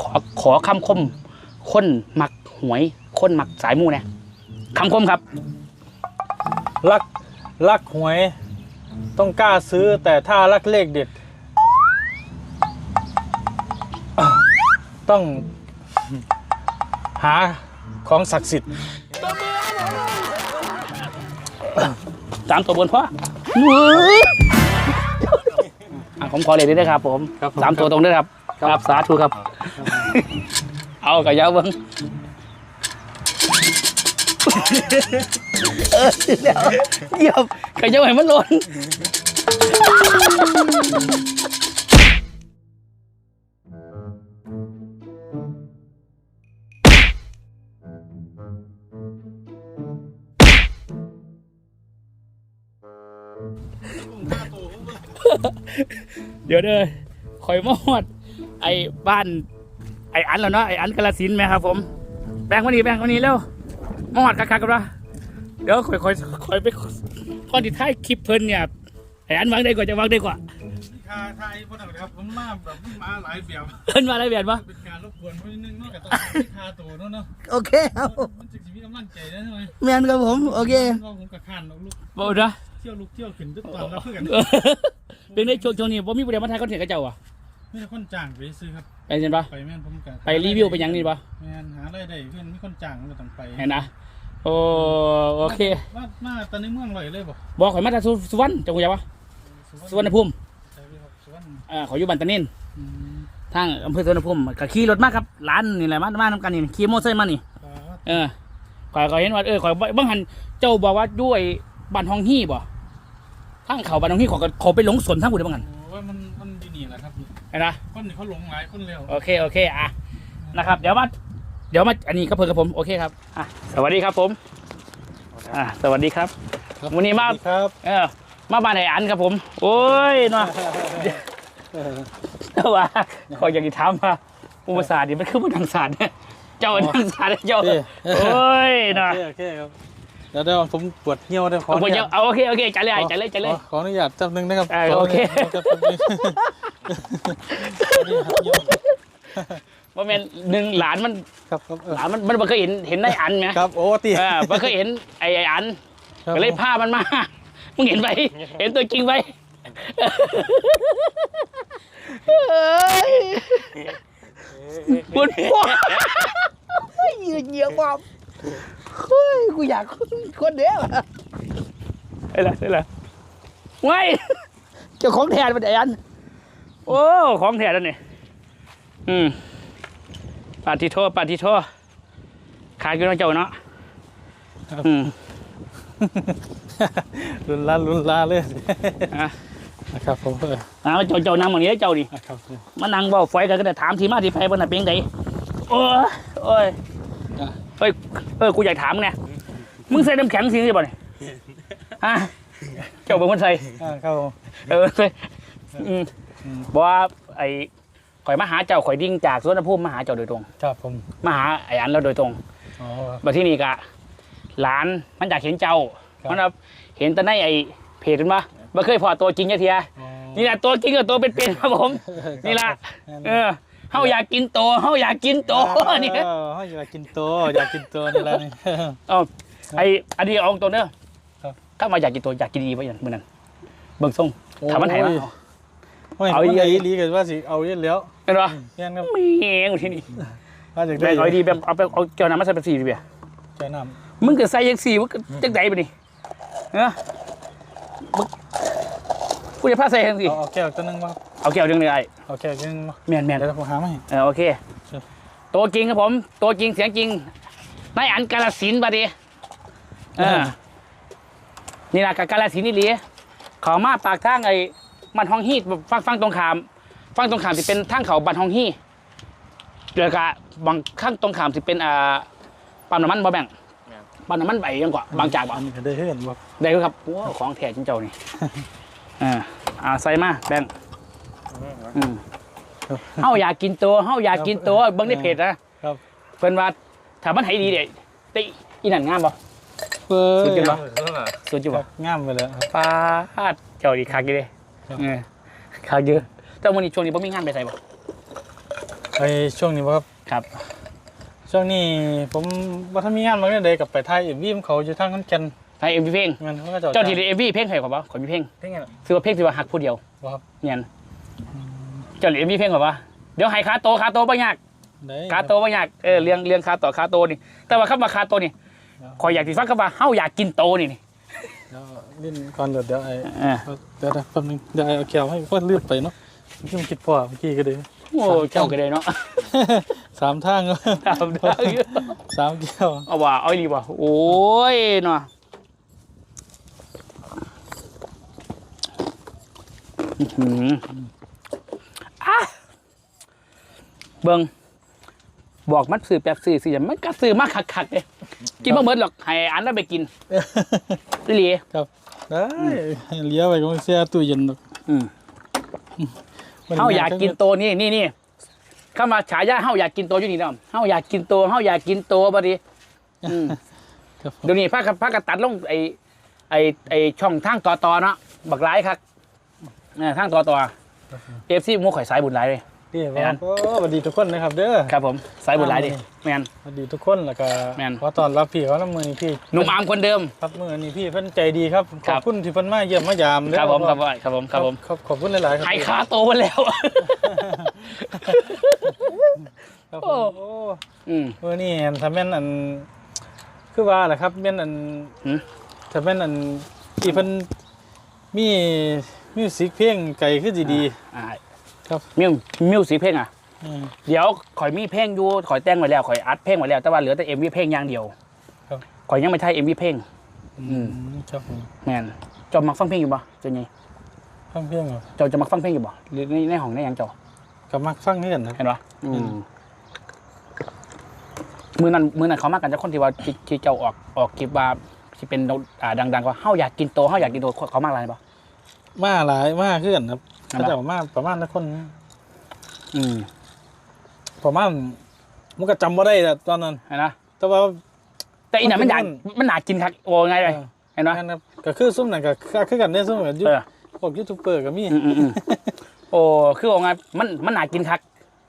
ขอขอคำคมคนมักหวยคนมักสายมูเนี่ยคำคมครับ รักรักหวย ต้องกล้าซื้อแต่ถ้ารักเลขเด็ด ต้องหาของศักดิ์สิทธิ์สามตัวบนพ่ออะผมขอเลยด้วยครับผมครับผม สามตัวตรงด้วยครับ ครับสาธุครับ เอากระยาเบิ้งเออเดี๋ยวเยี่ยมกระยาให้มันหล่นเดี๋ยวเด้อคอยมอด ไอ้บ้านไอ้อันแล้วเนาะไอ้อันกาลสินธุ์ไหมครับผม แบ่งวันนี้แบ่งวันนี้เร็วมอดคักๆกันวะเดี๋ยวคอยคอยคอยไปก่อนที่ท้ายคลิปเพิ่นเนี่ยไอ้อันวางได้กว่าจะวางได้กว่าคาไทยพอดีครับผมมาแบบมาหลายแบบเพิ่นมาอะไรแบบวะเป็นการรบกวนเพราะนึงนอกจากต้องคาตัวเนาะโอเคครับมันจะมีกำลังใจได้ไหมแมนครับผมโอเคเราผมกับขานลูกบ่นะเที่ยวลูกเที่ยวขึ้นทุกตอนแล้วเพื่อนเป็นในช่วงช่วงนี้ผมมีประเด็นมาทายคอนเทนต์กับเจ้าอะไม่ได้คนจ้างไปซื้อครับ ไปเห็นปะไปแม่นผมกับไปรีวิวไปหยังนี่ปะแม่นหาอะไรได้เพื่อนมีคนจ้างก็ต้องไปเห็นนะโอ้โอเคมามาตอนนี้เมืองลอยเลยบ่บอกข่อยมาจากสุวรรณจังหวัดปะสุวรรณภูมิใช่ครับสุวรรณอ่าขอยอยู่บันตะนินอืมทางอำเภอสุวรรณภูมิก็ขี่รถมาครับร้านนี่แหละมามาทำกันนี่ขี่มอเตอร์ไซค์มานี่ครับเออข่อยก็เห็นว่าเออข่อยบางหันเจ้าบอกว่าด้วยบ้านฮองฮี่บ่ทางเขาบ้านฮองฮี่เขอยก็เขาไปหลงสนทั้งหมดเลยบางหัน โอ้ เห็นนะคนนี่เขาหลงหลายคนเร็วโอเคโอเคอะนะครับ เดี๋ยวมาเดี๋ยวมาอันนี้ก็เพิ่งกับผมโอเคครับอะสวัสดีครับผมอะสวัสดีครับวันนี้มาครับเออมาบ้านไอ้อันครับผม โอ้ยเนาะแต่ว่าขอยอยากจะถามว่าอุปสรรคนี่มันคือมันทางศาสตร์เนี่ยเจ้าทางศาสตร์เจ้าโอ้ยโอเนาะเคโอเคครับเดี๋ยวเดี๋ยวผมปวดเงี้ยวเดี๋ยวขอเอาอนุเดี๋ญายวตเอาโอเคโอเคจัดเลยไอ้จัดเลยจัดเลยขอขออนุญาตแป๊บนึงนะครับเออโอเคขออ นุญาตแป๊บนึงขออนุญาตเงี้ยวว่าแม่นหนึ่งหลานมันครับครับเออหลานมันมันบ่เคยเห็นเห็นได้อันไหมครับโอ้ตี เออบ่เคยเห็นไอ้ไอ้อันครับ ก็เลยพามันมามึงเห็นไปเห็นตัวจริงไปปวดหัวยืนเหยียบความเฮ้ยกูอยากคนเดียวอะไอ้ละไอ้ละไว้เจ้าของแทนมันไอ้อัน โอ้ ของแทนแล้วนี่อืมปาทิโทปาทิโทขาดอยู่เนาะเจ้าเนาะอืมลุนลาลุนลาเลยอะนะครับผมเออเอาเจ้าเจ้านางแบบนี้เจ้านี่นะครับมานั่งเบาไฟกันก็ได้ถามทีมาที่ไปบนน่ะเป็นไงโอ้ยโอ้ยเฮ้ยเออกูอยากถามเนี่ยมึงใส่น้ำแข็งสิงใช่ป่ะเนี่ยฮะเจ้าเป็นคนใส่อ่าครับผมเออใส่อืม บอกว่าไอ้ข่อยมาหาเจ้าข่อยดิ่งจากสวนภูมิมาหาเจ้าโดยตรง ครับผมมาหาไอ้อันเราโดยตรงอ๋อ มาที่นี่กะ หลานมันอยากเห็นเจ้า ครับ มันแบบเห็นแต่ในไอ้เพจมันปะไม่เคยพอตัวจริงจักเทียอ๋อ นี่แหละตัวจริงกับตัวเป็นๆครับผม นี่ละเออเฮาอยากกินโตเฮาอยากกินโตนี่เออเขาอยากกินตัวอยากกินตัวนี่แหละนี่ เอาไออันนี้เอาตรงเด้อครับ ถ้ามาอยากกินตัวอยากกินดีป่ะอย่างมื้อนั้นเบิ่งทรงถามมันไหนวะโอ้ย เอาเอาอีอีกหลีกันว่าสิเอาเยอะแล้วเป็นปะแม่นครับไม่เองที่นี่ว่าจากแบ่ได้งเอาดีแบบเอาไปเอาเจ้าน้ำมาใส่เป็นสี่ดิเบียใจน้มึงก็ใส่ยังสี่มึงก็จังไดไปนี่เออมึงกูจะพาใส่ยังำสี่เอาเอาแก้วตัวหนึงมาเอาแก้วหนึงเลยไอ้เอาแก้วตัวหนึงมาแม่นแม่นเดี๋ยวผมหามาให้ เออโอเค ครับ ตัวจริงครับผม ตัวจริงเสียงจริงนายอันกาลสินธุ์บัดนี้เออนี่นะกับกาลสินธุ์นี่หลีเขามาปากทางไอ้ บันฮองฮีฟังฟังตรงขามฟังตรงขามที่เป็นทางเขาบันฮองฮีเดี๋ยวกะบางข้างตรงขามที่เป็นอ่าปั๊มน้ำมันบ่แบ่งปั๊มน้ำมันใบยังกว่าบางจากบ่อันนี้ก็ได้เห็นว่าได้ครับโอ้ของแท้จริงเจ้านี่เอ่าอ่าใส่มาแบ่งอืมเฮาอยากกินตัวเฮาอยากกินตัวเบิ่งในเพจนะครับเพิ่นว่าถ้ามันให้ดีเด้ติอีนั่นงามบ่เฮ้ยสุดยอดบ่สุดยอดคบ่รับงามไปเลยครับปาดเจ้าดีคักอยู่เด้ครับ เออคักเยอะแต่วันนี้ช่วงนี้บ่มีงานไปใส่บ่ไอช่วงนี้บ่ครับ ครับ ช่วงนี้ผมว่าถ้ามีงานบางเรื่องใดกับไปไทยเอ็มวีมเขาอยู่ทางขอนแก่นไทยเอ็มวีเพลงงานเขาก็จะเจ้าทีเอ็มวีเพลงใครขอบ่ขอมีเพลงเพลงไงล่ะซื้อว่าเพลงที่ว่าหักผู้เดียวบ่ครับเนี่ยเจ้าเอ็มวีเพลงขอบ่เดี๋ยวให้คาโตคาโตบ่ยากได้คาโตบ่ยากเออเรียงเรียงคาโตคาโตนี่แต่ว่าคำว่าคาโตนี่ขอยอยากสิฟังคำว่าเฮาอยากกินโตนี่นี่เดี๋ยวลิ้นก่อนเดี๋ยวเดี๋ยวไอ้เออเดี๋ยวเดี๋ยวแป๊บนึงเดี๋ยวไอ้เอาแก้วให้พ่อเลือดไปเนาะที่มันคิดพ่อเมื่อกี้ก็เลยโอ้เจ้าก็ได้เนาะสามทางเนอะตามได้สามแก้วเอาว่าเอาอีหลีบ่โอ้ยเนาะอื้อหืออะเบิ่งบอกมันซื้อแป๊บซื้อสิอย่ามันก็ซื้อมาคักๆเด้ กินบ่หมดหรอกให้อันนั้นไปกินอีหลีครับได้เลี้ยวไปก็ไม่เสียตู้เย็นหรอกอืมมันเฮาอยากกินโตนี่นี่นี่เข้ามาฉายาเฮาอยากกินโตอยู่นี่เนาะเฮาอยากกินโตเฮาอยากกินโตบ่ดีอืมครับผมเดี๋ยวนี้พากันพากันตัดลงไอไอไอช่องทางต่อต่อเนาะบักหลายครับเออทางต่อต่อเอฟซีมูข่อยสายบุญหลายเลย นี่แม่นโอ้สวัสดีทุกคนนะครับเด้อ ครับผมสายบุญหลายดิอ่าแมนสวัสดีทุกคนแล้วก็แม่นขอต้อนรับพี่เขาน้ำมือนี่พี่หนุ่มอาร์มคนเดิม ครับมือนี่พี่เพิ่นใจดีครับคขรัอบบคุณที่เพิ่นมาเยี่ยมมายามเด้อครับผมครับผมครับผมครับผมครับขอบคุณหลายๆครับหายคาโตมาแล้วครับโอ้ผมโอ้อืมเออนี่อันถ้าแม่นอัน คือว่าแหละครับแม่นอันหืมถ้าแม่นอันที่เพิ่นมีมิวสิกเพลงไก่คือสิดีอ่า ครับมิวมิวสีเพลงอะอืม เดี๋ยวข่อยมีเพลงอยู่ข่อยแต่งไว้แล้วข่อยอัดเพลงไว้แล้วแต่ว่าเหลือแต่เอ็มวีเพลงอย่างเดียวครับ ข่อยยังไม่ใช่เอ็มวีเพลง อืม ครับผมแมนเจอมักฟังเพลงอยู่ปะเจนี่ฟังเพลงเหรอเจ้าจะมักฟังเพลงอยู่ปะหรือในในห้องในหยังเจ้ากับมักฟังนี่กันนะ เห็นปะมือนั้นมือนั้นเขามากันจะคนที่ว่าที่ที่เจ้าออกออกคลิปว่าที่เป็นอ่าดังๆว่าเฮาอยากกินโตเฮาอยากกินโตเขามากอะไรปะมาหลายมาคือกันครับ อันเขาละจะเอามาประมาณนักคน อืมประมาณมันก็จำบ่ได้แต่ตอนนั้นเห็นนะแต่ว่า แต่อีนั่นมันอยากมันมันหนากินครับโอ้ไงเลยเห็นปะนั่นครับก็คือซุ่มนั่นก็คือคือกันเนี่ยซุ่มกับยูเออพวกยูทูบเบอร์ก็มีอืมอืมอืมโอ้คือว่าไงมันมันหนากินคัก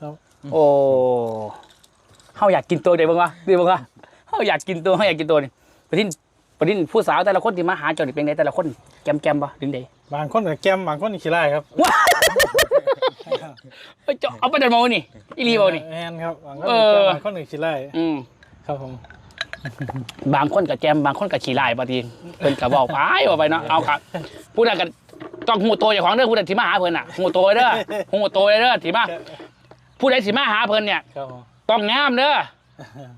ครับโอ้เฮาอยากกินตัวเดี๋ยวบ้างวะเดี๋ยวบ้างวะเฮาอยากกินตัวเฮาอยากกินตัวนี่ประเด็น ประเด็นผู้สาวแต่ละคนที่มาหาเจ้านี่เป็นไงแต่ละคนแกมแกมๆปะดึงเดบางคนก็แกมบางคนก็ขี้ไล่ครับเอ้ยเจ้าเอาไปเดินมาวันนี่อีรีบานี่ แมนครับบางคนเอก็อแกมบางคนก็ขี้ไล่อืม ครับผม บางคนกับแจมบางคนกับขี่ลายบางทีเพิ่นกับบอกไปว่าไปเนาะเอาครับผู้ใดกันต้องหูโตอย่างของเด้อผู้ใดที่มาหาเพิ่นอะหูโตเด้อหูโตเด้อที่มาผู้ใดที่มาหาเพิ่นเนี่ยครับผมต้องงามเด้อ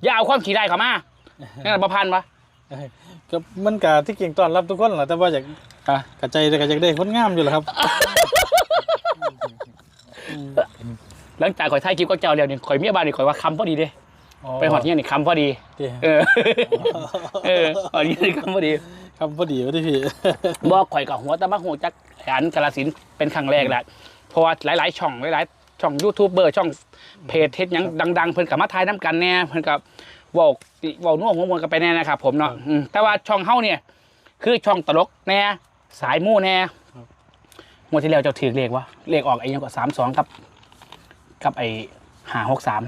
อย่าเอาความขี่ลายเข้ามานั่นบ่พันปะ ก็มันก็ที่เก่งต้อนรับทุกคนแหละแต่ว่าอยากอะกระใจแต่ก็อยากได้คนงามอยู่แหละครับ หลังจากข่อยถ่ายคลิปก็เจ้าแล้วนี่ข่อยเมียบ้านนี่ข่อยว่าคำพอดีเด้ไปหอดเนี่ยนี่คำพอดีเด้เออเออหอดเนี่ยนี่คำพอดีครับพอดีวะที่พี่บอกข่อยกับหัวตะบักหัวจักอันกาลสินธุ์เป็นครั้งแรกแหละเพราะว่าหลาย ๆ ช่องหลาย ๆ ช่องยูทูบเบอร์ช่องเพจเฮ็ดหยังดัง ๆ เพิ่นกับมาทายน้ำกันแน่เพิ่นกับเว้าเว้าน่วงหัวมวลกันไปแน่นะครับผมเนาะอืมแต่ว่าช่องเฮาเนี่ย คือช่องตลกแน่สายมู่แน่งวดที่แล้วเจ้าถือเลขวะเลขออกไอ้ยังก็สามสองกับ กับไอ้หาหกสาม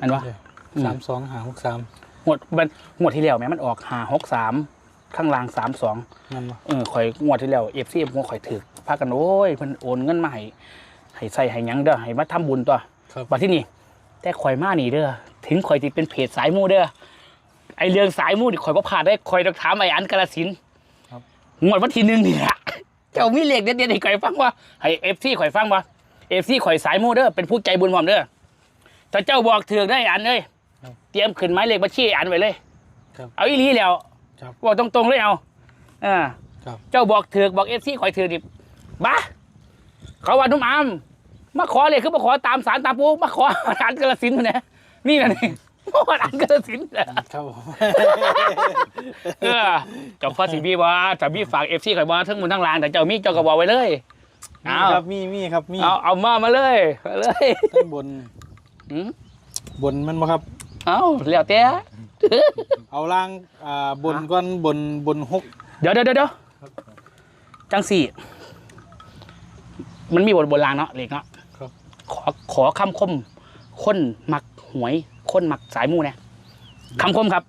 นั่นวะ อืม สามสองหาหกสามงวดมันงวดที่แล้วแม่มันออกหาหกสามข้างล่างสามสอง นั่นวะเออข่อยงวดที่แล้วเอฟซีผมข่อยถือพากันโอ้ยเพิ่นโอนเงินมาให้ให้ใส่ให้หยังเด้อให้มาทำบุญตัวครับ บัดที่นี่ แต่ข่อยมานี่เด้อถึงข่อยสิเป็นเพจสายมูเด้อไอเรื่องสายมูนี่ข่อยบ่พลาดได้ข่อยต้องถามไอ้อันกาลสินธุ์งวดวันที่หนึ่งนี่แหละเจ้ามีเลขเด็ดๆให้ข่อยฟังว่าให้เอฟซีข่อยฟังว่าเอฟซีข่อยสายมูเด้อเป็นผู้ใจบุญพร้อมเด้อถ้าเจ้าบอกถือได้อันเอ้ยเตรียมขึ้นไม้เลขบัญชีอันไว้เลยครับเอาอีหลีแล้วครับบอกตรงๆเลยเอาอ่าครับเจ้าบอกถือกบอกเอฟซีข่อยถือดิบ้าเขาว่านุ่มอาม มาขอเลยคือมาขอตามสารตามปูมาขออ่านกระสินธุ์นะนี่นะนี่มาอ่านกระสินธุ์น่ะครับผมเออเจ้าพ่อสิบีว่าถ้าบีฝากเอฟซีข่อยว่าทั้งหมดทั้งลานแต่เจ้ามีเจ้าก็บอกไว้เลยมีเอาครับมีมีครับมีเอาเอามามาเลยมาเลยทั้งบนอืมบนมันบ่ครับ เอาแล้วแต่เอาล่างอ่าบนก้อนบนบนหกเดี๋ยวเดี๋ยวเดี๋ยวจังสี่ มันมีบทโบราณเนาะเหล็กเนาะครับ ขอขอคำคมคนมักหวยคนมักสายมูเนี่ยคำคมครับ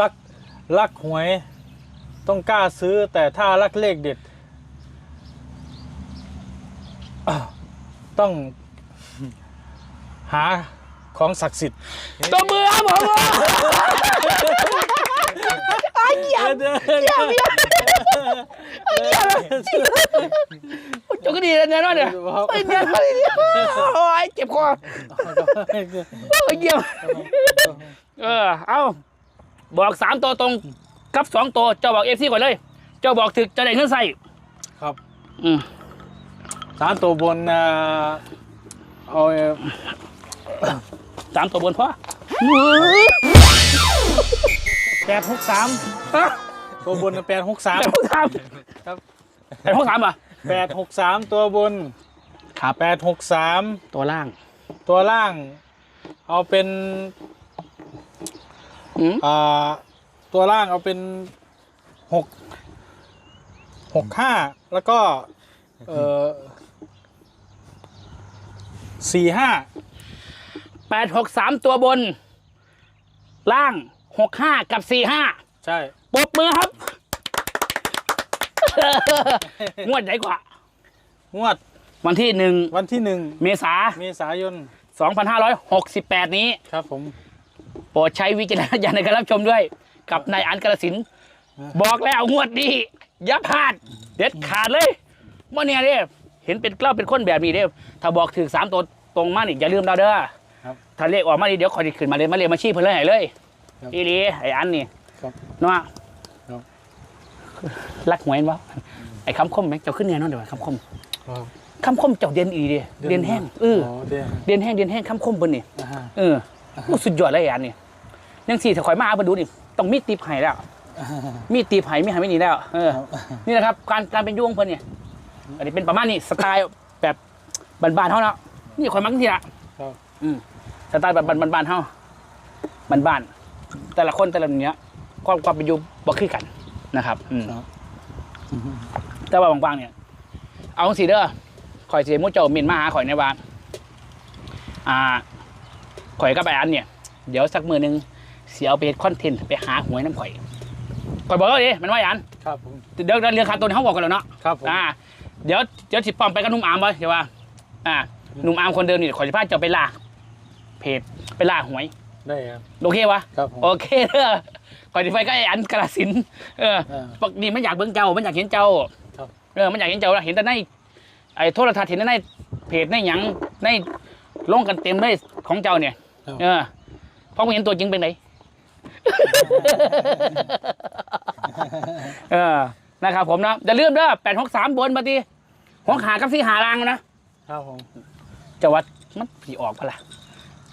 รักรักหวย ต้องกล้าซื้อแต่ถ้ารักเลขเด็ดอะต้องหาของศักดิ์สิทธิ์ตัวมือครับผมเยี่ยมเยี่ยมเยี่ยม จุกก็ดีเลยเนี่ยเนาะเนี่ยไอ้เนี่ยไอ้เนี่ยโอ้ยเจ็บคอโอ้ยเยี่ยมเออเอาบอกสามตัวตรงกับสองตัวเจ้าบอกเอฟซีก่อนเลย เจ้าบอกถึกจะได้เงินใส่ครับ อืมสามตัวบนอ่าเอาเอ่อสามตัวบนพ่อแปดหกสามฮะตัวบนแปดหกสามแปดหกสามครับแปดหกสามป่ะ แปดหกสามตัวบนครับแปดหกสามตัวล่างตัวล่าง เอาเป็นอืมอ่าตัวล่างเอาเป็นหกหกห้าแล้วก็ เออสี่ห้าแปดหกสามตัวบน ล่างหกห้ากับสี่ห้าใช่ ปรบมือครับ งวดใหญ่กว่า งวดวันที่หนึ่งวันที่หนึ่งเมษาเมษายน 2568 นี้ครับผม โปรดใช้วิจารณญาณในการรับชมด้วย กับนายอันกระสินธุ์บอกแล้วงวดนี้อย่าพลาด เด็ดขาดเลยเมื่อเนี่ยเด้เห็นเป็นเกล้าเป็นคนแบบนี้เด้ถ้าบอกถึงสามตัวตรงมานี่อย่าลืมเราเด้อครับถ้าเลขออกมาดีเดี๋ยวคอยจะขึ้นมาเลยมาเลยมาชี้เพื่อนเลยให้เลยครับอีดีไอ้อันนี่ครับเนาะครับ รักหวยเห็นปะไอ้คำคมไหมเจ้าขึ้นเนี่ยเนาะเดี๋ยวคำคมครับคำคมเจ้าเด่นอีดีเด่นแห้งเออเด่นเด่นแห้งเด่นแห้งคำคมเพิ่นนี่อ่าฮะเออโอ้สุดยอดเลยไอ้อันนี่ยังสี่ถ้าข่อยมาเอามาดูนี่ต้องมีตีบไห้แล้วอ่าฮะมีตีบไห้มีไห้ไม่หนีแล้วเออครับนี่แหละครับ การการเป็นอยุ่ของเพิ่นเนี่ยอันนี้เป็นประมาณนี้สไตล์แบบบ้านๆเท่าเนาะนี่ข่อยมักที่ละครับอืมสไตล์แบบบ้านๆเท่าบ้านๆแต่ละคนแต่ละเนี้ยความความเป็นอยู่บ่คือกัน นะครับอืมครับ แต่ว่าบางๆเนี่ย เอาสิเด้อข่อยสิมุดเจ้ามินมาหาข่อยในว่าอ่าข่อยกับไอ้อันเนี่ย เดี๋ยวสักมือหนึงเสียเอาไปเฮ็ดคอนเทนต์ไปหาหวยน้ำข่อยข่อยบอกแล้วดิมันว่าไอ้อันครับผมเดี๋ยวเรื่องค่าตัวนี้เขาบอกกันแล้วเนาะ ครับผม อ่าเดี๋ยวเดี๋ยวสิปอมไปกับหนุ่มอาร์มไว้เดี๋ยวว่าอ่าหนุ่มอาร์มคนเดิมนี่ข่อยจะพาเจ้าไปล่าเพจไปล่าหวย ได้ครับ โอเควะครับผมโอเคเด้อข่อยจะไปก็ไอ้อันกระสินธุ์เอออ่า ปกติมันอยากเบิ่งเจ้ามันอยากเห็นเจ้าครับ เออมันอยากเห็นเจ้าเห็นแต่ในไอ้โทรทัศน์เห็นแต่ในเพจในหยังในลงกันเต็มเลยของเจ้าเนี่ย ครับ เออพอมึงเห็นตัวจริงเป็นไงเออนะครับผมนะอย่าลืมเด้อแปดหกสามบนมาทีหัวขากับสี่หารางนะ ครับผมจะวัดมันผีออกปะล่ะ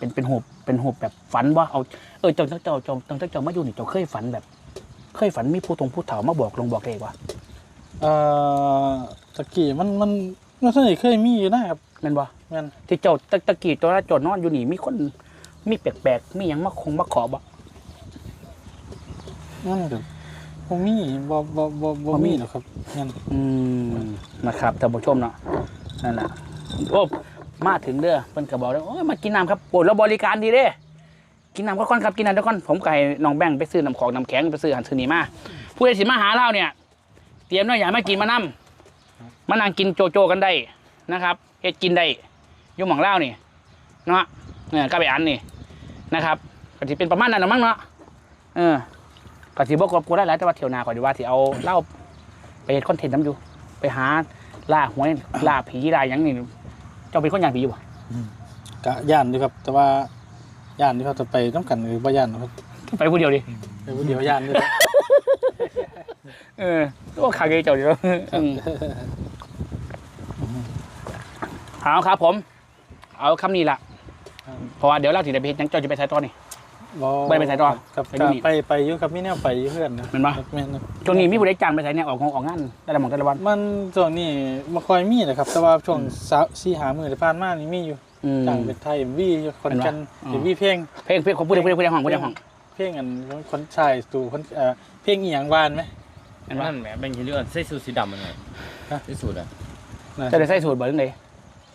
เป็นเป็นหูบเป็นหูบแบบฝันว่าเอาเออเจ้าเจ้าเจ้าเจ้าเจ้าเจ้าเจ้ามาอยู่นี่เจ้าเคยฝันแบบ เคยฝันมีผู้ตรงผู้เฒ่ามาบอกลงบอกเลขว่าเอ่อตะกี้มันมันมันสนิทเคยมีอยู่นะครับแม่นบ่แม่นที่เจ้าตะตะกี้ตัวละจอดนอนอยู่นี่มีคนมีแปลกๆมีหยังมาคงมาขอบ่นั่นครับบ่มีบ่บ่บ่บ่บ่มีมีหรอกครับแม่นอืมนะครับท่านผู้ชมเนาะนั่นแหละโอ้ มาถึงเด้อเพิ่นก็บอกแล้วโอ้ยมากินน้ำครับโปรดแล้วบริการดีเด้กินน้ำก็ค่อนครับกินน้ำก็ค่อนผมไก่น้องแบงไปซื้อน้ำของน้ำแข็งไปซื้ออาหันซื้อนี่มาผู้ใดสิมาหาเราเนี่ย เตรียมน้อยอย่ามากินมานั่มมานั่งกินโจโจกันได้นะครับเฮ็ดกินได้ยุ่งหมองเล่านี่เนาะเนี่ยก็ไปอันนี่นะครับก็สิเป็นประมาณนั้นนะมั้งเนาะเออก็สิบอกกูได้หลายแต่ว่าเที่ยวนาก่อนดีว่าสิเอาเหล่าไปเฮ็ดคอนเทนต์น้ำอยู่ ไปหาล่าหวยล่าผีล่าหยังนี่ เจ้าเป็นคนอย่างผีอยู่บ่กะย่านอยู่ครับ แต่ว่าย่านที่เขาจะไปน้ำกันหรือบ่ย่านนะครับไปผู้เดียวดิไปผู้เดียวย่านด้วยเออตัวขาเกยเจ้าเดียวอืมเอาครับผม เอาคำนี้ละเพราะว่าเดี๋ยวเราถึงได้ไปเฮ็ดหยังเจ้าจะไปใช้ตอนนี่ บ่ไปไปไสต่อครับไปอยู่ก็นี่ ไปไปอยู่ครับมีแนวไปอยู่เพื่อนนะแม่นปะครับแม่นครับช่วงนี้มีผู้ใดจ้างไปใช้เนี่ยออกงานออกงานแต่ละหมองแต่ละวันมันช่วงนี้บ่ค่อยมีนะครับ แต่ว่าช่วงสาวสี่หามื้อที่ผ่านมานี่มีอยู่อืมจ้างเป็นไทย MV อยู่คนกันเห็นปะ MV เพลงเพลงเพลงของผู้ใดผู้ใดผู้ใดห้องผู้ใดห้อง เพลงอันคนชายตู่คนเอ่อเพลงอีหยังวานไหม เห็นปะ นั่นแหมเป็นเรื่องใส่สูทสีดำมันไงฮะ ใส่สูทอะน่าจะได้ใส่สูตรเบอร์นึงเลย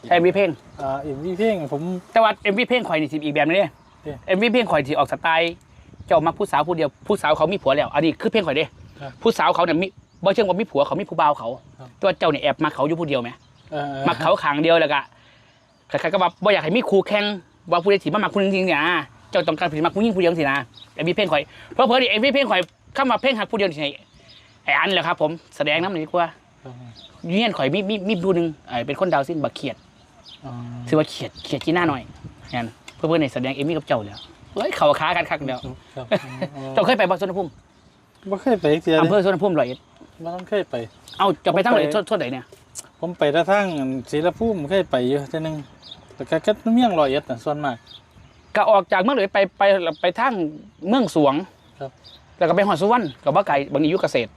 ใช่ MV เพลงอ่าเอ็มวีเพลงผมแต่ว่า MV เพลงข่อยนี่สิอีกแบบนึงเด้ เด้ MV เพลงข่อยที่ออกสไตล์เจ้ามักผู้สาวผู้เดียวผู้สาวเขามีผัวแล้วอันนี้คือเพลงข่อยเด้ครับผู้สาวเขาเนี่ยมีบ่เชิงว่ามีผัวเขามีผู้บ่าวเขาครับ ตัวเจ้าเนี่ยแอบมาเขาอยู่ผู้เดียวไหมเอ่อมักเขาขางเดียวแล้วก็ใครๆก็ว่าบ่อยากให้มีคู่แข่งว่าผู้ใดสิมามักผู้หนึงจริงๆเนี่ยอ่าเจ้าต้องการสิมักผู้หญิงผู้เดียวสินะแต่มีเพลงข่อยเพราะเพิ่นเอ็มวีเพลงข่อยเข้ามาเพลงหักผู้เดียวสิให้ไอ้อันแหละครับ ผมแสดงน้ำหนึ่งดีกว่าครับเงี้ยนข่อยมีมีมีผู้หนึงไอ้เป็นคนดาวสิ้นบักเขียด อ๋อชื่อว่าเขียดเขียดจีน่าหน่อยงั้น เพื่อนๆในแสดงเอมี่กับเจ้าแล้วเฮ้ยเขาค้ากันคักเดียวครับเจ้าเคยไปบ่สวนภูมิบ่เคยไปเสียเลอำเภอยสวนภูมิร้อยเอ็ดบ่ต้องเคยไป เอ้าจะไปทั้งไหนผมไปส่วนส่วนไหนเนี่ยผมไปแต่ทางศรีละภูมิเคยไปอยู่เท่อนึงแต่ก็ก็เมี่ยงร้อยเอ็ดน่ะส่วนมาก ก็ออกจากเมืองเลยไปไปไปทางเมืองสวงครับ แล้วก็ไปหอดสุวรรณกับว่าไก่บางทีอยุเกษตร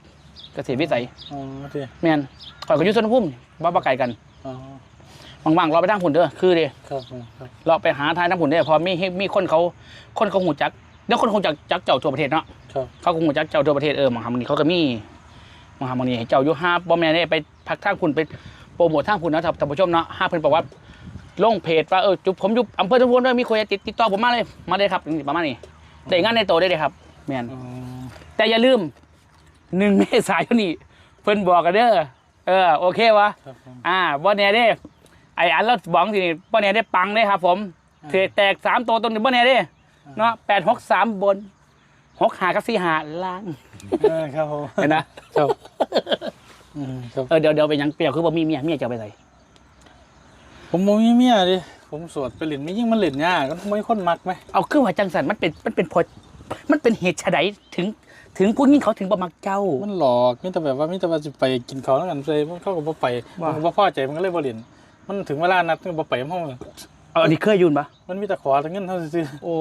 เกษตรวิสัยอ๋อโอเคแม่นข่อยก็อยู่สวนภูมิว่าบ่ไก่กันอ๋อ ว่างๆเราไปทางผุนเด้อคือเด้ครับผมครับเราไปหาทายทางผุนเด้อพอมีมีคนเขาคนเขาหูจักเดี๋ยวคนคงจักจักเจ้าทั่วประเทศเนาะครับเขาคงรู้จักเจ้าทั่วประเทศเออมหามันนี้เขาก็มีมหามันนี้ให้เจ้าอยู่ห้าบ่แม่นได้ไปพักทางคุณไปโปรโมททางคุณนะท่านผู้ชมเนาะห้าเพิ่นบอกว่าลงเพจว่าเออจุผมอยู่อำเภอทุพนด้วยมีคนติดติดต่อผมมาเลยมาเลยครับนี่ประมาณนี้ได้งานในโตได้เลยครับแม่นอ๋อแต่อย่าลืมหนึ่งเมษายนนี้เพิ่นบอกกันเด้อเออโอเควะ ครับผม อ่าบ่แน่เด้ ไอ้อันเราบอกสิบ่แน่ได้ปังได้ครับ ผมเทแตกสามตัวตรงนี้บ่แน่เด้เนาะแปดหกสามบนหกหากับสี่หาล่างเออครับผมเห็นนะครับอืมครับเออเดี๋ยวเดี๋ยวไปหยังเปรียวคือบ่มีเมียเมียจะเอาไปใส่ผมบ่มีเมียดิผมโสวดไปเล่นไม่ยิ่งมันเล่นยากก็ไม่คนมักไหมเอาคือว่าจังสันมันเป็นมันเป็นพอมันเป็นเหตุไฉนถึง ถึงผู้หญิงเขาถึงบ่มักเจ้า มันหลอกมีแต่แบบว่ามีแต่ว่าจะไปกินเขาวแล้วกันเลยมันเข้ากับบ่ไปว่ามันบ่พอใจมันก็เลยบ่เล่น มันถึงเวลานัดมันก็บ่ไปห้องเอาอันนี้เคยอยุ่นปะมันมีแต่ขอแต่เงินเท่าซื้อโอ้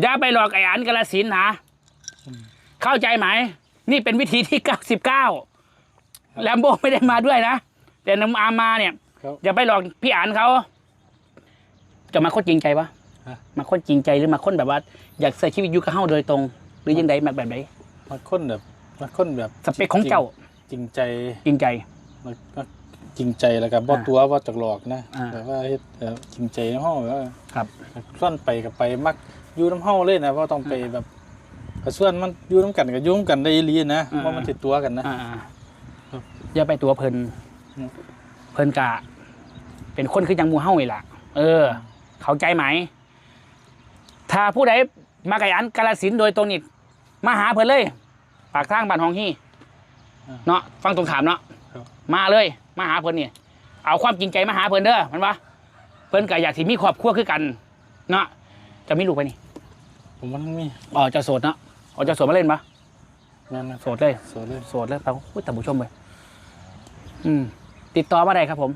อย่าไปหลอกไอ้อันกระสินธุ์นะเข้าใจไหม นี่เป็นวิธีที่99แลมโบไม่ได้มาด้วยนะ แต่น้ำอามาเนี่ยครับอย่าไปหลอกพี่อันเขาจะมาคนจริงใจปะฮะมาคนจริงใจหรือมาคนแบบว่า อยากใส่ชีวิตอยู่กับเฮาโดยตรง หรือยังไงแบบแบบไหนมาคนแบบมาคนแบบสเปคของเจ้า จริงใจจริงใจมามา จริงใจแล้วก็บ่อ่าตัวบ่จักหลอกนะอ่าแบบว่าเฮ็ดแบบจริงใจในห้องแบบว่าครับ ส่วนไปกับไปมักอยู่น้ำเฮาเลยนะว่าต้องไปแบบกระส่วนมันอยู่น้ำกันกับยุ่งกันได้อีหลีนะอ่า ว่ามันติดตัวกันนะ อ่าครับ อย่าไปตัวเพลินอืมเพลินกะ เป็นคนคือจังหมูเฮ้าอีหล่ะ เออ เข้าใจไหม ถ้าผู้ใดมาไก่อันกาลสินธุ์โดยตรงนี้มาหาเพิ่นเลย ปากทางบ้านฮองฮี่เนาะฟังตรงขามเนาะครับ มาเลย มาหาเพิ่นนี่เอาความจริงใจมาหาเพิ่นเด้อมันวะเพิ่นก็อยากสิมีครอบครัวคือกันเนาะจะมีลูกไปนี่ผมมันมีอ๋อเจะโสดเนาะอ๋อเจะโสดมาเล่นปะแม่นนะโสดเลยโสดเลยโสดแล้วไปอุ้ยแต่ผู้ชมเลยอืม ติดต่อมาได้ครับ ผม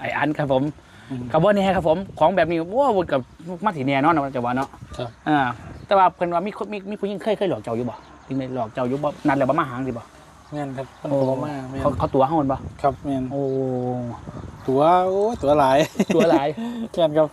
ไออันครับผมอืมกับว่านี่ครับผม ของแบบนี้ว้าวกับมาถีแน่เนอนนะจะว่าเนาะครับอ่าแต่ว่าเพิ่นว่ามีคนมีมีผู้หญิงเคยเคยหลอกเจ้าอยู่บ่ที่ไม่หลอกเจ้าอยู่บ่นัดแล้วบ่มาหางสิบ่ แม่นครับมันโอ้โตมาแม่นเขาเขาตัวเฮามันบ่ครับแม่นโอ้ตัวโอ้ยตัวหลาย ตัวหลายแม่นครับ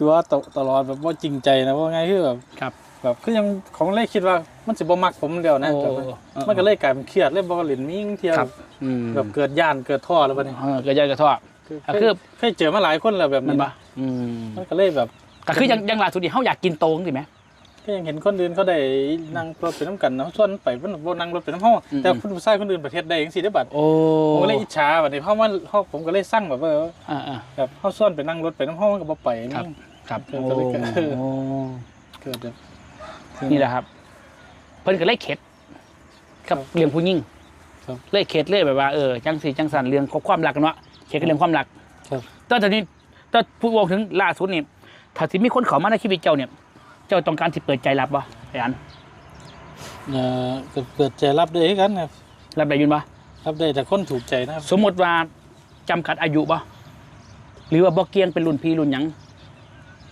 ตัวตตลอดแบบว่าจริงใจนะว่าไงคือแบบครับแบบคือยังของเล่คิดว่ามันสิบ่มักผมเดียวนะโอ้แบบว่ามันก็เลยกลายเป็นเครียดเลยบ่เล่นมิ่งเที่ยวครับอืมแบบเกิดย่านเกิดท่อแล้วบัดนี้เออเกิดใจกระทอคืออะคือเคยเจอมาหลายคนแล้วแบบมันนี้บ่อืมมันก็เลยแบบก็คือยังยังล่าสุดนี่เฮาอยากกินโตงสิแหมก็ ยังเห็นคนอื่นเขาได้นั่งรถไปน้ำกันเนาะส่วนไปเพิ่นบ่นั่งรถไปน้ำห้องอืมแต่คุณผู้ชายคนอื่นประเทศใดจังซี่ได้อบัดโอ้ผมก็เลยอิจฉาบัดนี้เพราะว่าเฮาผมก็เลยสั่งแบบว่าอ่าอ่าแบบเฮาส่วนไปนั่งรถไปน้ำห้องก็บ่ไปครับนี่ครับเกิโอ้ดอะไรขึ้นโอ้เกิดแบบนี่แหละครับ เพิ่นก็เลยเข็ดกับเรื่องผู้หญิงครับเลยเข็ดเลยแบบว่าเออจังสีจังสันเรื่องความรักกันวะเข็ดกับเรื่องความรักครับตอนนี้ตอนพูดวงถึงล่าสุดนี่ถ้าที่มีคนเข้ามาในชีวิตเจ้าเนี่ย เจ้าต้องการที่เปิดใจรับบ่ไอ้อันเอ่อก็เปิดใจรับได้คือกันครับรับได้ยินบ่รับได้แต่คนถูกใจนะครับสมมติว่าจำกัดอายุบ่หรือว่าบ่เกียงเป็นรุ่นพี่รุ่นหยัง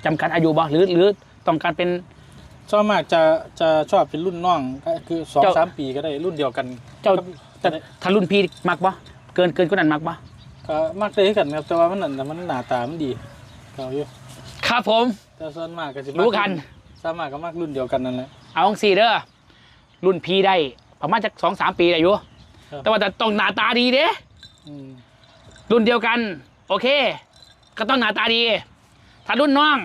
จำกัดอายุบ่หรือหรือต้องการเป็น ชอบมากจะจะชอบเป็นรุ่นน้องก็คือสองเจ้า สามปีก็ได้รุ่นเดียวกันเจ้าก็แต่ถ้ารุ่นพี่มักบ่เกินเกินกว่านั้นมักบ่ ก็มักได้คือกันครับแต่ว่ามันนั่นแต่มันหน้าตามันดีก็อยู่ครับผมแต่ส่วนมากก็สิมัรู้กันสามารถก็มักรุ่นเดียวกันนั่นแหละ เอาจังสี่เด้อรุ่นพี่ได้ประมาณจะสองสามปีได้อยู่ครับ แต่ว่าแต่ต้องหน้าตาดีเด้ อืมรุ่นเดียวกัน โอเค ก็ต้องหน้าตาดี ถ้ารุ่นน้อง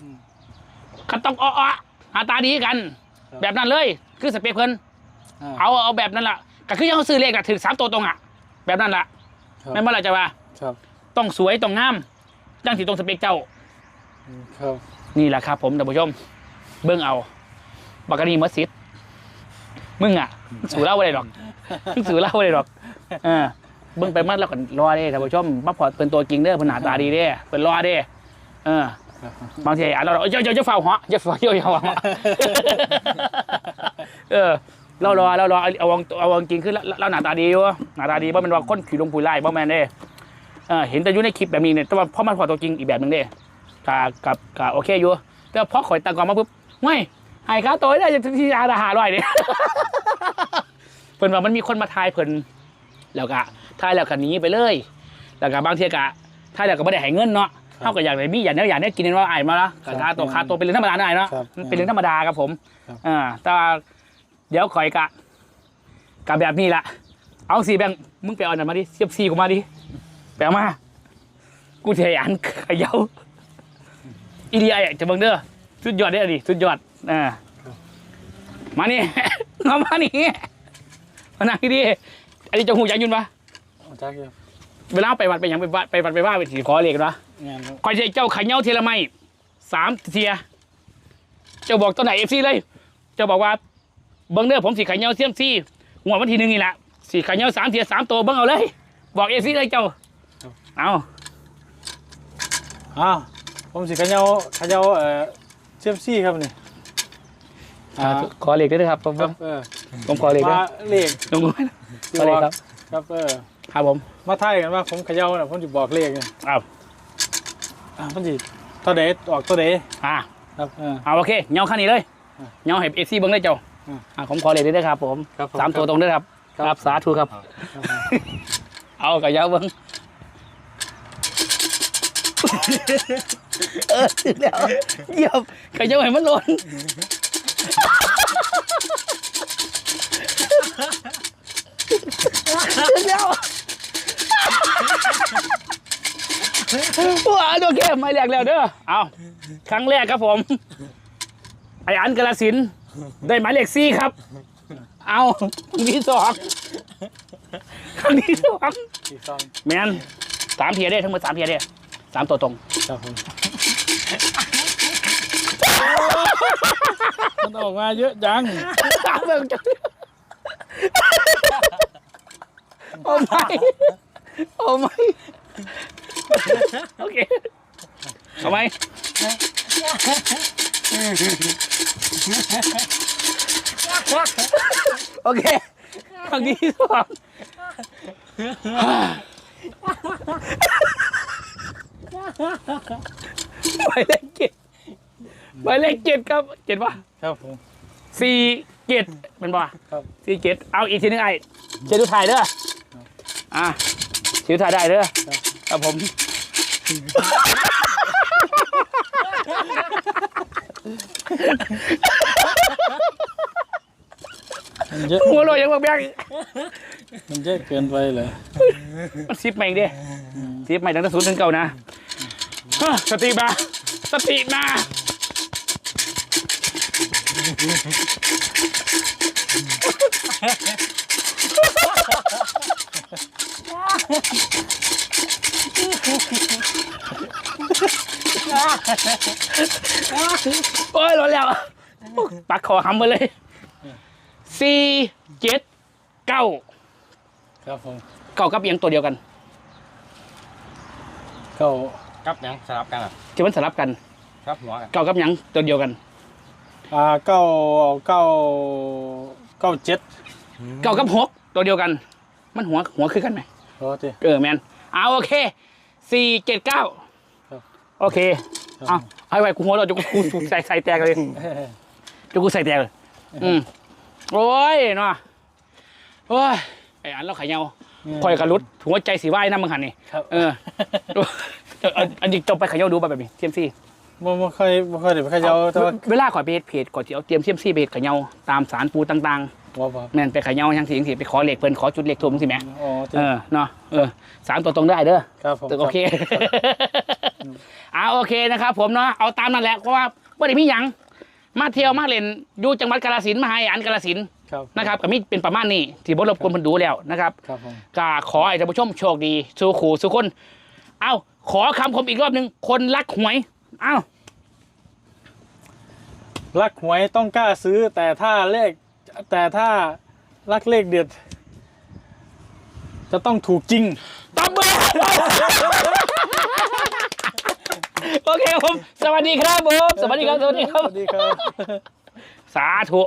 อืมก็ต้องอ้อๆหน้าตาดีกันครับแบบนั้นเลย คือสเปคเพิ่นอ่าเอาเอาแบบนั้นล่ะก็คือยังเขาซื้อเลขอะถึงสามตัวตรงอะแบบนั้นล่ะครับไม่นเมื่อไหรจะว่า ครับต้องสวยต้องงามจังสิตรงสเปคเจ้า อืมครับ นี่แหละครับผมท่านผู้ชม เบิ่งเอาบักกะนีมัสซิดมึงอะสูเล่าอะไรหรอกมึงสูเล่าอะไรหรอกเออเบิ่งไปมันแล้วก็รอเด้ท่านผู้ชมมาพอเป็นตัวจริงเด้อเพนหน้าตาดีเด้เป็นรอเด้เออบางทีอ่านเราเจ้าเจ้าเจ้าเฝ้าหาะเจ้าเฝ้าเจ้าเฝ้าหาะเออเรารอเรารอเอาเอางเอาวงจริงขึ้นแล้วเราหน้าตาดีอยู่หน้าตาดีเพราะมันว่าคนขี่ลงปุยไล่บ่แมนเด้เออเห็นแต่อยู่ในคลิปแบบนี้เนี่ยแต่ว่าพอมันพอตัวจริงอีกแบบหนึ่งเด้กับกับกับโอเคอยู่แต่พอข่อยตังกอนมาปุ๊บ ไม่ให้ค่าตัวได้จะที่อาหาร้อยเนี่ยเพิ่นว่ามันมีคนมาทายเพิ่นแล้วก็ทายแล้วก็หนีไปเลย แล้วก็บางเทียก็ทายแล้วก็ไม่ได้ให้เงินเนาะครับเท่ากับอย่างไรมีอย่างนี้อย่างนี้กินเนาะไอ้มาละครัก็บค่าตัวค่าตัวเป็นเรื่องธรรมดาหน่อยเนาะครับมันเป็นเรื่องธรรมดาครับผมครับอ่าแต่ว่าเดี๋ยวข่อยกะกะแบบนี้ละเอาสีแบงค์มึงไปเอาหน่อยมาดิเสียบซีกูมาดิไปเอามากูจะให้อันเขย่าอีดีไอจะเบิ่งเด้อ สุดยอดเด้อดิสุดยอดอ่ามานี่ เอามานี่มานั่งดีๆอันนี้จะหูจักยุนปะเอาจักอยู่เวลาไปวัดไปหยังไปวัดไปวัดไปว่าไปถีขอเรียกนะงานครับคอยจะเจ้าไข่เหย้าเทละไม่สามเทียเจ้าบอกตัวไหนเอฟซีเลย เจ้าบอกว่าเบิ้งเด้อผมสีไข่เหย้าเซียมซีหัวดวันที่หนึ่งนี่แหละสีไข่เหย้าสามเทียสามตัวเบิ้งเอาเลย บอกเอฟซีเลยเจ้าเอาอ้าวผมสิเขยาเขยาเอ่อ เชฟซี่ครับนี่อ่าขอเรียกด้วยนะครับผมครับเออผมขอเรียกด้วมายเลขลงมือที่ขอเรียบอกกครับ ครับเออครับผม มาไทยกันว่าผมเขยาน่ะผมจะบอกเลขเนี่ยเอาอ่ามันสิตัวเดออกตัวเดอ่าครับเออ เอาโอเคเหย้าขั้นนี้เลยอะเหย้าให้เอฟซีเบิ้งได้เจ้าอะอ่าผมขอเรียกด้วยนะครับผมครับผมสามตัวตรงด้วยครับ ครับครับสาธุครับครับผมเอากับยาวเบิ้ง เออถึงแล้วเยี่ยมกับยาวให้มันหล่นถึงแล้วว้าโอเคไม่แรกแล้วเด้อเอาครั้งแรกครับผม ไออันกระสินธุ์ได้หมายเลขสี่ครับ เอาครั้งที่สองครั้งที่สองสี่ซองแมนสามเทียได้ทั้งหมดสามเทียได้ สามตัวตรง ครับผมมันออกมาเยอะจังเบิ่งจังโอ้ไม่โอ้ไม่โอเคเอาไหมโอเคครั้งที่สอง หมายเลขเจ็ดหมายเลขเจ็ดครับเจ็ดป่ะครับผมสี่เจ็ดเป็นป่ะครับสี่เจ็ดเอาอีกทีนึงไอ้เจ็ดดูถ่ายเด้ออะเจ็ดดูถ่ายได้เด้อครับผมมันเยอะหัวโลอยยังบอกแบงมันเยอะเกินไปเลยมันซิปใหม่อีกดิซิปใหม่ตั้งแต่ศูนย์ถึงเก่านะฮะ สติมาสติมาโอ้ยร้อนแล้วปักคอหำมาเลยสี่เจ็ดเก้าครับผมเก้ากับเอียงตัวเดียวกันเข้า กับหยังสลับกันอะที่มันสลับกันครับหัวกันเก้ากับหยังตัวเดียวกันอ่าเก้าเก้าเก้าเจ็ดเก้ากับหกตัวเดียวกัน มันหัวหัวคือกันไหมโอ้ที เออแมนเอาโอเคสี่เจ็ดเก้าครับ โอเคเอาให้ไว้กูหัวเราจะกูกูใส่ใส่แตกเลย จะกูใส่แตกเลย อืม โอ้ยเนาะโอ้ย ไอ้อันเราขายเงาคอยกระลุดหัวใจสีไหวน้ำมังหันนี่ ครับ เออ เอออันนี้จบไปขายเงาดูแบบนี้เทียมซี่บ่บ่เคยบ่เคยได้ไปเขยาแต่ว่าเวลาข่อยไปเฮ็ดเพจก่อนสิเอาเตรียมเทียมซี่ไปเฮ็ดขายเงาตามสารปูต่างๆว้าวว้าวแม่นไปเขย่าจังสิจังสิไปขอเลขเพิ่นขอจุดเลขทุ่มสิแหม่อ๋อจริงเออเนาะเออสามตัวตรงได้เด้อ ครับผมตึกโอเค เอาโอเคนะครับผมเนาะ เอาตามนั่นแหละ เพราะว่าไม่ได้มีหยัง มาเที่ยวมาเล่นอยู่จังหวัดกาฬสินธุ์มาให้อันกาฬสินธุ์ครับนะครับก็มีเป็นประมาณนี้ที่บรบกวนเพันดูแล้วนะครับ ครับผม ก็ขอให้ท่านผู้ชมโชคดี สู้ขู่สู้คน เอา ขอคำคมอีกรอบหนึ่งคนรักหวย เอารักหวยต้องกล้าซื้อแต่ถ้าเลข แต่ถ้ารักเลขเด็ด จะต้องถูกจริง ตบมือ โอเคครับผม สวัสดีครับผม สวัสดีครับ สวัสดีครับ สวัสดีครับ สาธุค